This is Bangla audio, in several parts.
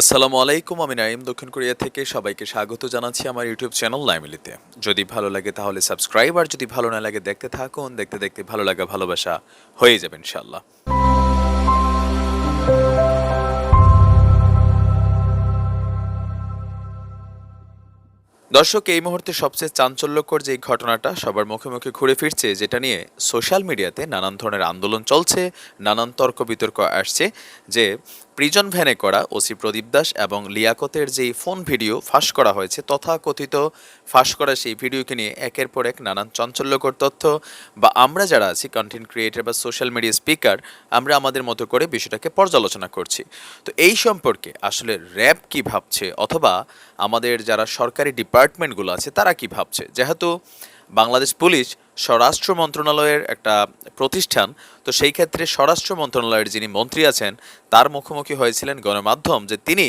আসসালামু আলাইকুম, আমি নাইম দক্ষিণ কোরিয়া থেকে সবাইকে স্বাগত জানাচ্ছি আমার ইউটিউব চ্যানেল লাইমিলিতে। যদি ভালো লাগে তাহলে সাবস্ক্রাইব, আর যদি ভালো না লাগে দেখতে থাকুন। দেখতে দেখতে ভালো লাগা, ভালোবাসা হয়ে যাবে ইনশাল্লাহ দর্শক, এই মুহূর্তে সবচেয়ে চাঞ্চল্যকর যে ঘটনাটা সবার মুখে মুখে ঘুরে ফিরছে, যেটা নিয়ে সোশ্যাল মিডিয়াতে নানান ধরনের আন্দোলন চলছে, নানান তর্ক বিতর্ক আসছে, যে প্রিজন ভ্যানে করা ওসি প্রদীপ দাস এবং লিয়াকতের যেই ফোন ভিডিও ফাঁস করা হয়েছে, তথাকথিত ফাঁস করা সেই ভিডিওকে নিয়ে একের পর এক নানান চাঞ্চল্যকর তথ্য। বা আমরা যারা আছি কন্টেন্ট ক্রিয়েটর বা সোশ্যাল মিডিয়া স্পিকার আমরা আমাদের মতো করে বিষয়টাকে পর্যালোচনা করছি। তো এই সম্পর্কে আসলে র্যাব কি ভাবছে? অথবা আমাদের যারা সরকারি ডিপার্টমেন্টগুলো আছে, তারা কি ভাবছে? যেহেতু বাংলাদেশ পুলিশ স্বরাষ্ট্র মন্ত্রণালয়ের একটা প্রতিষ্ঠান। তো সেই ক্ষেত্রে স্বরাষ্ট্র মন্ত্রণালয়ের যিনি মন্ত্রী আছেন, তার মুখোমুখি হয়েছিলেন গণমাধ্যম যে তিনি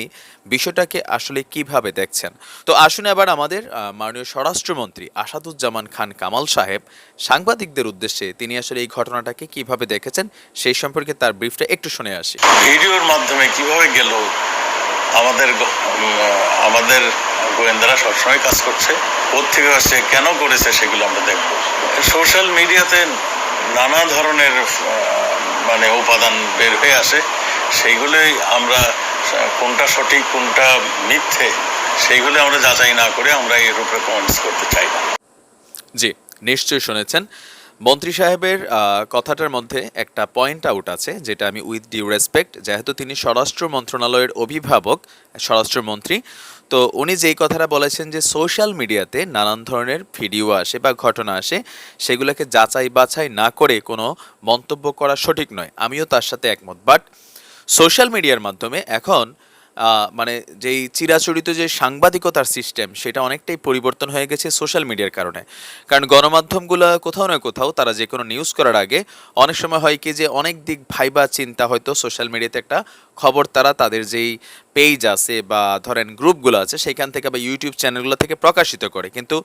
বিষয়টাকে আসলে কীভাবে দেখছেন। তো আসুন এবার আমাদের মাননীয় স্বরাষ্ট্রমন্ত্রী আসাদুজ্জামান খান কামাল সাহেব সাংবাদিকদের উদ্দেশ্যে তিনি আসলে এই ঘটনাটাকে কীভাবে দেখেছেন সেই সম্পর্কে তার ব্রিফটা একটু শুনে আসি। ভিডিওর মাধ্যমে কীভাবে গেল আমাদের আমাদের গোয়েন্দারা সবসময় কাজ করছে। থেকে আসছে কেন করেছে সেগুলো আমরা দেখব। সোশ্যাল মিডিয়াতে নানা ধরনের মানে উপাদান বের হয়ে আসে। সেইগুলোই আমরা, কোনটা সঠিক, কোনটা মিথ্যে, সেইগুলো আমরা যাচাই না করে আমরা এর উপরে কমেন্টস করতে চাই না। জি, নিশ্চয়ই শুনেছেন। মন্ত্রী সাহেবের কথাটার মধ্যে একটা পয়েন্ট আউট আছে, যেটা আমি উইথ ডিউ রেসপেক্ট যেহেতু তিনি স্বরাষ্ট্র মন্ত্রণালয়ের অভিভাবক স্বরাষ্ট্রমন্ত্রী তো উনি যেই কথাটা বলেছেন যে সোশ্যাল মিডিয়াতে নানান ধরনের ভিডিও আসে বা ঘটনা আসে, সেগুলোকে যাচাই বাছাই না করে কোনো মন্তব্য করা সঠিক নয়। আমিও তার সাথে একমত। বাট সোশ্যাল মিডিয়ার মাধ্যমে এখন মানে যেই চিরাচরিত যে সাংবাদিকতার সিস্টেম সেটা অনেকটাই পরিবর্তন হয়ে গেছে সোশ্যাল মিডিয়ার কারণে। কারণ গণমাধ্যমগুলো কোথাও না কোথাও তারা যে কোনো নিউজ করার আগে অনেক সময় হয় কি যে অনেক দিক ভাইবা চিন্তা হয়তো সোশ্যাল মিডিয়াতে একটা খবর তারা তাদের যেই পেজ আছে বা ধরেন গ্রুপগুলো আছে, সেখান থেকে বা ইউটিউব চ্যানেলগুলো থেকে প্রকাশিত করে। কিন্তু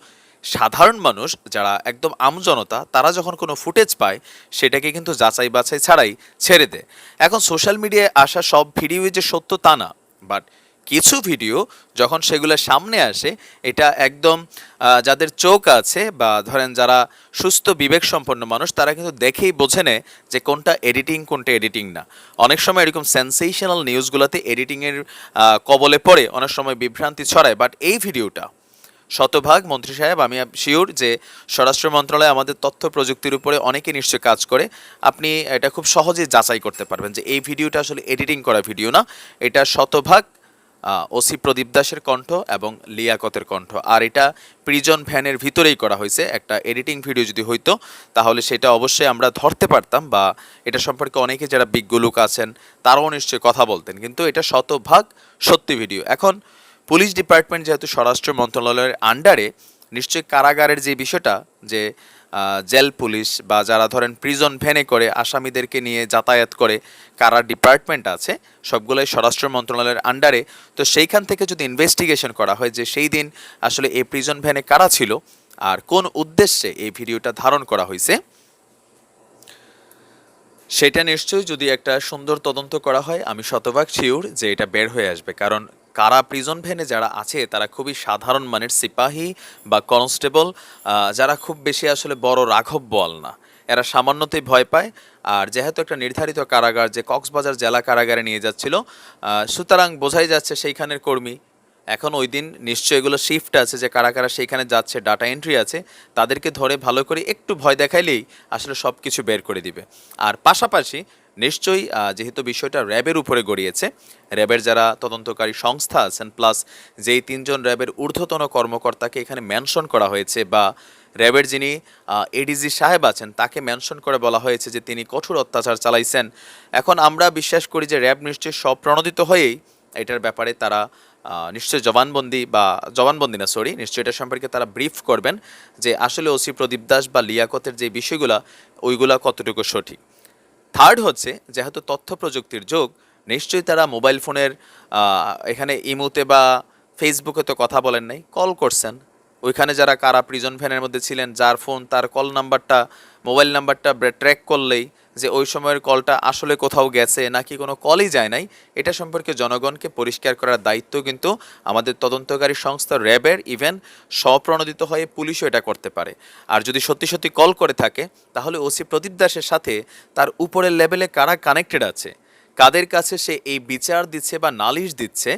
সাধারণ মানুষ যারা একদম আমজনতা তারা যখন কোনো ফুটেজ পায়, সেটাকে কিন্তু যাচাই বাছাই ছাড়াই ছেড়ে দেয়। এখন সোশ্যাল মিডিয়ায় আসা সব ভিডিওই যে সত্য তা না। বাট কিছু ভিডিও যখন সেগুলো সামনে আসে, এটা একদম যাদের চোখ আছে বা ধরেন যারা সুস্থ বিবেক সম্পন্ন মানুষ, তারা কিন্তু দেখেই বোঝে নেয় যে কোনটা এডিটিং কোনটা এডিটিং না। অনেক সময় এরকম সেন্সেশনাল নিউজগুলোতে এডিটিংয়ের কবলে পড়ে, অনেক সময় বিভ্রান্তি ছড়ায়। বাট এই ভিডিওটা শতভাগ, মন্ত্রী সাহেব, আমি শিওর যে স্বরাষ্ট্র মন্ত্রণালয় আমাদের তথ্য প্রযুক্তির উপরে অনেকে নিশ্চয় কাজ করে। আপনি এটা খুব সহজে যাচাই করতে পারবেন যে এই ভিডিওটা আসলে এডিটিং করা ভিডিও না। এটা শতভাগ ওসি প্রদীপ দাসের কণ্ঠ এবং লিয়াকতের কণ্ঠ। আর এটা প্রিজন ভ্যানের ভিতরেই করা হয়েছে। একটা এডিটিং ভিডিও যদি হইতো, তাহলে সেটা অবশ্যই আমরা ধরতে পারতাম বা এটা সম্পর্কে অনেকে যারা বিজ্ঞ লোক আছেন, তারাও নিশ্চয়ই কথা বলতেন। কিন্তু এটা শতভাগ সত্যি ভিডিও এখন পুলিশ ডিপার্টমেন্ট যেহেতু স্বরাষ্ট্র মন্ত্রণালয়ের আন্ডারে, নিশ্চয়ই কারাগারের যে বিষয়টা, যে জেল পুলিশ বা যারা ধরেন প্রিজন ভ্যানে করে আসামিদেরকে নিয়ে যাতায়াত করে কারা ডিপার্টমেন্ট আছে, সবগুলোই স্বরাষ্ট্র মন্ত্রণালয়ের আন্ডারে। তো সেইখান থেকে যদি ইনভেস্টিগেশন করা হয় যে সেই দিন আসলে এই প্রিজন ভ্যানে কারা ছিল আর কোন উদ্দেশ্যে এই ভিডিওটা ধারণ করা হয়েছে, সেটা নিশ্চয়ই যদি একটা সুন্দর তদন্ত করা হয়, আমি শতভাগ শিওর যে এটা বের হয়ে আসবে। কারণ কারা প্রিজন ভ্যানে যারা আছে, তারা খুবই সাধারণ মানের সিপাহী বা কনস্টেবল যারা খুব বেশি আসলে বড় রাঘব বল না। এরা সামান্যতেই ভয় পায়। আর যেহেতু একটা নির্ধারিত কারাগার, যে কক্সবাজার জেলা কারাগারে নিয়ে যাচ্ছিল সুতরাং বোঝাই যাচ্ছে সেইখানের কর্মী এখন ওই দিন নিশ্চয়ই এগুলো শিফট আছে যে কারা কারা সেইখানে যাচ্ছে ডাটা এন্ট্রি আছে, তাদেরকে ধরে ভালো করে একটু ভয় দেখাইলেই আসলে সব কিছু বের করে দিবে। আর পাশাপাশি নিশ্চয়ই যেহেতু বিষয়টা র্যাবের উপরে গড়িয়েছে, র্যাবের যারা তদন্তকারী সংস্থা আছেন প্লাস যেই তিনজন র্যাবের ঊর্ধ্বতন কর্মকর্তাকে এখানে মেনশন করা হয়েছে বা র্যাবের যিনি এডিজি সাহেব আছেন, তাকে মেনশন করে বলা হয়েছে যে তিনি কঠোর অত্যাচার চালাইছেন। এখন আমরা বিশ্বাস করি যে র্যাব নিশ্চয়ই স্বপ্রণোদিত হয়েই এটার ব্যাপারে তারা আহ, নিশ্চয়ই জবানবন্দি বা জবানবন্দি না সরি নিশ্চয় এটা সম্পর্কে তারা ব্রিফ করবেন যে আসলে ওসি প্রদীপ দাস বা লিয়াকতের যে বিষয়গুলা ওইগুলা কতটুকু সঠিক। থার্ড হচ্ছে যেহেতু তথ্য প্রযুক্তির যুগ নিশ্চয়ই তারা মোবাইল ফোনের এখানে ইমুতে বা ফেসবুকে তো কথা বলেন নাই কল করছেন। ওইখানে যারা কারা প্রিজন ভ্যানের মধ্যে ছিলেন, যার ফোন তার কল নাম্বারটা মোবাইল নাম্বারটা ট্র্যাক করলেই যে ওই সময়ের কলটা আসলে কোথাও গেছে নাকি কোনো কলই যায় নাই, এটা সম্পর্কে জনগণকে পরিষ্কার করার দায়িত্ব কিন্তু আমাদের তদন্তকারী সংস্থা র্যাবের ইভেন স্বপ্রণোদিত হয়ে পুলিশও এটা করতে পারে। আর যদি সত্যি সত্যি কল করে থাকে, তাহলে ওসি প্রদীপ দাসের সাথে তার উপরের লেভেলে কারা কানেক্টেড আছে? কাদের কাছে সে এই বিচার দিচ্ছে বা নালিশ দিচ্ছে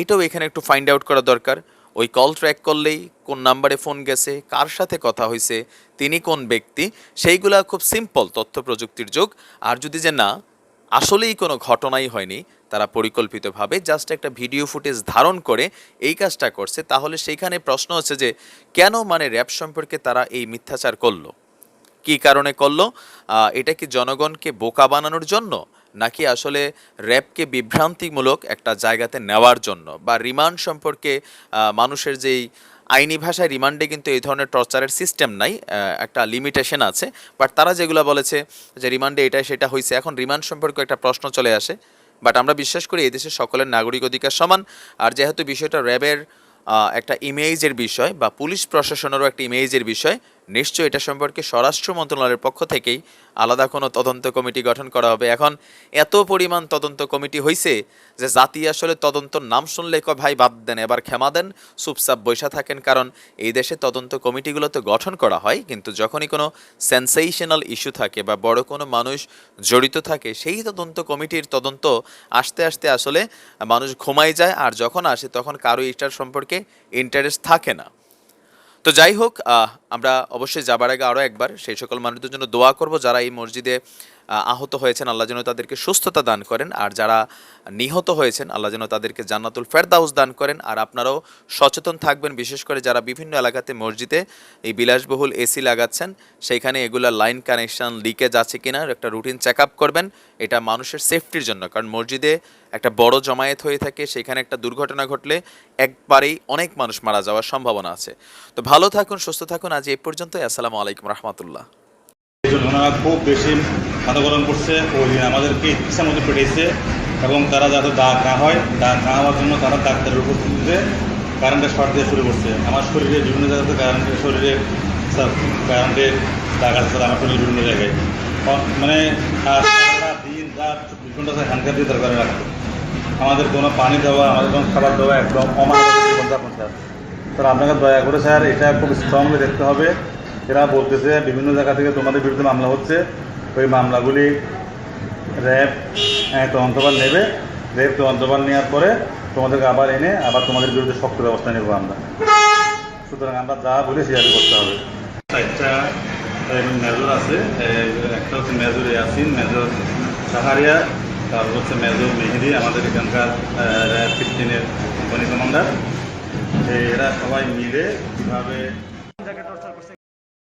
এটাও এখানে একটু ফাইন্ড আউট করা দরকার। ওই কল ট্র্যাক করলেই কোন নাম্বারে ফোন গেছে, কার সাথে কথা হয়েছে তিনি কোন ব্যক্তি, সেইগুলা খুব সিম্পল তথ্য প্রযুক্তির যুগ। আর যদি যে না, আসলেই কোনো ঘটনাই হয়নি, তারা পরিকল্পিতভাবে জাস্ট একটা ভিডিও ফুটেজ ধারণ করে এই কাজটা করছে, তাহলে সেইখানে প্রশ্ন হচ্ছে যে, কেন মানে র্যাব সম্পর্কে তারা এই মিথ্যাচার করল? কি কারণে করল? এটা কি জনগণকে বোকা বানানোর জন্য? নাকি আসলে র্যাবকে বিভ্রান্তিমূলক একটা জায়গাতে নেওয়ার জন্য? বা রিমান্ড সম্পর্কে মানুষের যেই আইনি ভাষায় রিমান্ডে কিন্তু এই ধরনের টর্চারের সিস্টেম নাই একটা লিমিটেশন আছে। বাট তারা যেগুলো বলেছে যে রিমান্ডে এটা সেটা হয়েছে এখন রিমান্ড সম্পর্কে একটা প্রশ্ন চলে আসে। বাট আমরা বিশ্বাস করি এই দেশের সকলের নাগরিক অধিকার সমান। আর যেহেতু বিষয়টা র্যাবের একটা ইমেজের বিষয় বা পুলিশ প্রশাসনেরও একটা ইমেজের বিষয় নিশ্চয়ই এটা সম্পর্কে স্বরাষ্ট্র মন্ত্রণালয়ের পক্ষ থেকেই আলাদা কোনো তদন্ত কমিটি গঠন করা হবে। এখন এত পরিমাণ তদন্ত কমিটি হয়েছে যে জাতি আসলে তদন্ত নাম শুনলে কয়, ভাই, বাদ দেন, এবার ক্ষমা দেন, চুপচাপ বৈশা থাকেন। কারণ এই দেশে তদন্ত কমিটিগুলো তো গঠন করা হয়, কিন্তু যখনই কোনো সেন্সেশনাল ইস্যু থাকে বা বড় কোনো মানুষ জড়িত থাকে, সেই তদন্ত কমিটির তদন্ত আসতে আসতে আসলে মানুষ ঘুমাই যায়, আর যখন আসে তখন কারও এটার সম্পর্কে ইন্টারেস্ট থাকে না। তো যাই হোক আমরা অবশ্যই যাবার আগে আরও একবার সেই সকল মানুষদের জন্য দোয়া করব যারা এই মসজিদে আহত হয়েছেন, আল্লাহ যেন তাদেরকে সুস্থতা দান করেন। আর যারা নিহত হয়েছেন, আল্লাহ যেন তাদেরকে জান্নাতুল ফেরদাউস দান করেন। আর আপনারাও সচেতন থাকবেন, বিশেষ করে যারা বিভিন্ন এলাকাতে মসজিদে এই বিলাসবহুল এসি লাগাচ্ছেন, সেইখানে এগুলা লাইন কানেকশন লিকেজ আছে কিনা, একটা রুটিন চেক আপ করবেন। এটা মানুষের সেফটির জন্য, কারণ মসজিদে একটা বড় জমায়েত হয়ে থাকে সেখানে একটা দুর্ঘটনা ঘটলে একবারেই অনেক মানুষ মারা যাওয়ার সম্ভাবনা আছে। তো ভালো থাকুন, সুস্থ থাকুন। আজ এই পর্যন্তই। আসসালামু আলাইকুম রহমতুল্লাহ। খুব বেশি মাদকরণ করছে ওই দিন আমাদেরকে ইচ্ছা মতো পেটেছে এবং তারা যাতে দাগ না হয় দাগ না হওয়ার জন্য তারা ডাক্তারের উপস্থিতিতে কারেন্টের শর্ট দিয়ে শুরু করছে। আমার শরীরে বিভিন্ন জায়গাতে কারেন্টের শরীরে কারেন্টের দাগ আছে আমার শরীরে বিভিন্ন জায়গায়। মানে দিন, রাত চব্বিশ ঘণ্টা হ্যান্ডকাপ দিয়ে দরকার রাখতো আমাদের কোনো পানি দেওয়া, আমাদের কোনো খাবার দেওয়া একদম জীবনযাপন, স্যার। স্যার, আপনাকে দয়া করে, স্যার, এটা খুব স্ট্রংলি দেখতে হবে। এরা বলতেছে, বিভিন্ন জায়গা থেকে তোমাদের বিরুদ্ধে মামলা হচ্ছে। ওই মামলাগুলি র্যাব তদন্তভার নেবে। র্যাব তদন্তভার নেওয়ার পরে তোমাদেরকে আবার এনে আবার তোমাদের বিরুদ্ধে শক্ত ব্যবস্থা নেব আমরা। সুতরাং আমরা যা বলি সেভাবে করতে হবে। মেজর আছে একটা হচ্ছে মেজর ইয়াসিন, মেজর সাহারিয়া তারপর হচ্ছে মেজর মেহেদি, আমাদের এখানকার ফিফটিনের কোম্পানি কমান্ডার এরা সবাই মিলে কীভাবে